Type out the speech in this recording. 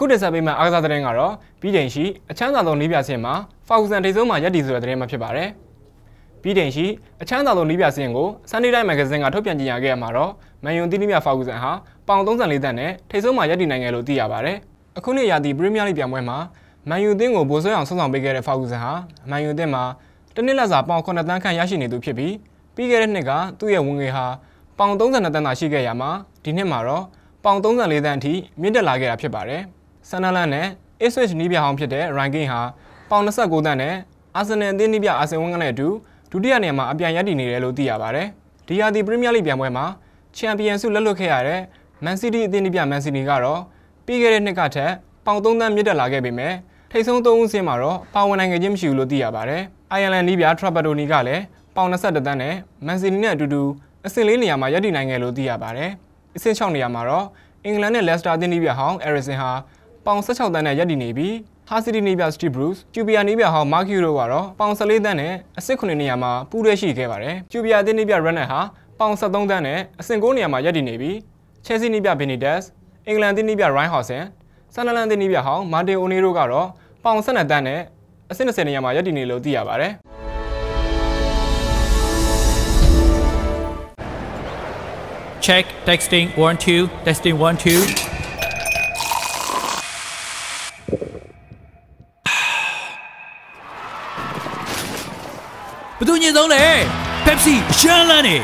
အခုတင်ဆက်ပေးမယ့်အားကစားသတင်းကတော့ပြီးချိန်ရှိအချမ်းသာဆုံးနီးပြစင်မှာဖောက်ဆန်ထိပ်ဆုံးမှာရက်တီဆိုတဲ့သတင်းမှဖြစ်ပါတယ်။ပြီးချိန်ရှိအချမ်းသာဆုံးနီးပြစင်ကို Sunday Night Magazine ကထုတ်ပြန်ကြေညာခဲ့ရမှာတော့မန်ယွန်တီးနီးပြဖောက်ဆန်ဟာပေါင်34တန်းနဲ့ထိပ်ဆုံးမှာရက်တီနိုင်ခဲ့လို့သိရပါတယ်။အခုနှစ်ရာသီပရီးမီးယားလိပြိုင်ပွဲမှာမန်ယူအသင်းကိုဗိုလ်ဆွဲအောင်ဆွဆောင်ပေးခဲ့တဲ့ဖောက်ဆန်ဟာမန်ယူအသင်းမှာတနစ်လက်စာပေါင်9တန်းခန့်ရရှိနေသူဖြစ်ပြီးပြီးခဲ့တဲ့နှစ်ကသူ့ရဲ့ဝင်ငွေဟာပေါင်32တန်းသာရှိခဲ့ရမှာဒီနှစ်မှာတော့ပေါင်34တန်းအထိမြင့်တက်လာခဲ့တာဖြစ်ပါတယ်။ ဆန်နာလန်နဲ့ Ipswich နီးပြဟောင်းဖြစ်တဲ့ Ranking ဟာပေါင်29တန်းနဲ့အာဆင်နယ်အသင်းနီးပြအာဆင်ဝန်းကနဲ့အတူဒုတိယနေရာမှာအပြိုင်ရည်တည်နေတယ်လို့သိရပါတယ်။ဒီယာဒီပရီးမီးယားလိပြိုင်ပွဲမှာချန်ပီယံဆုလက်လွတ်ခဲ့ရတဲ့ Man City အသင်းနီးပြ Man City ကတော့ပြီးခဲ့တဲ့နှစ်ကထက်ပေါင်3တန်းမြင့်တက်လာခဲ့ပေမဲ့ထိပ်ဆုံး3ဦးစင်းမှာတော့ပါဝင်နိုင်ခဲ့ခြင်းမရှိဘူးလို့သိရပါတယ်။ Ireland နီးပြ Trapattoni ကလည်းပေါင်21တန်းနဲ့ Man City နဲ့အတူတူအဆင့်၄နေရာမှာရပ်တည်နိုင်ခဲ့လို့သိရပါတယ်။အဆင့်6နေရာမှာတော့အင်္ဂလန်နဲ့ Leicester အသင်းနီးပြဟောင်း Eriksen ဟာ ပေါင်16တန်းနဲ့ရပ်တည်နေပြီး Hull City နီးပြ Steve Bruce ကျူပီယာနီးပြဟောင်း Mark Hughes တို့ကတော့ပေါင်14တန်းနဲ့အဆင့်9နေရာမှာပူးရဲရှိခဲ့ပါတယ်။ကျူပီယာအသင်းနီးပြ Rennet ဟာပေါင်73တန်းနဲ့အဆင့်9နေရာမှာရပ်တည်နေပြီး Chelsea နီးပြ Benitez အင်္ဂလန်အသင်းနီးပြ Ryan Howson ဆန်နလန်အသင်းနီးပြဟောင်း Martin O'Neill တို့ကတော့ပေါင်12တန်းနဲ့အဆင့်20နေရာမှာရပ်တည်နေလို့သိရပါတယ်။ Check texting 1 2 testing 1 2 ဘယ်သူညင်ဆုံးလဲ Pepsi ရှမ်းလန်းနေ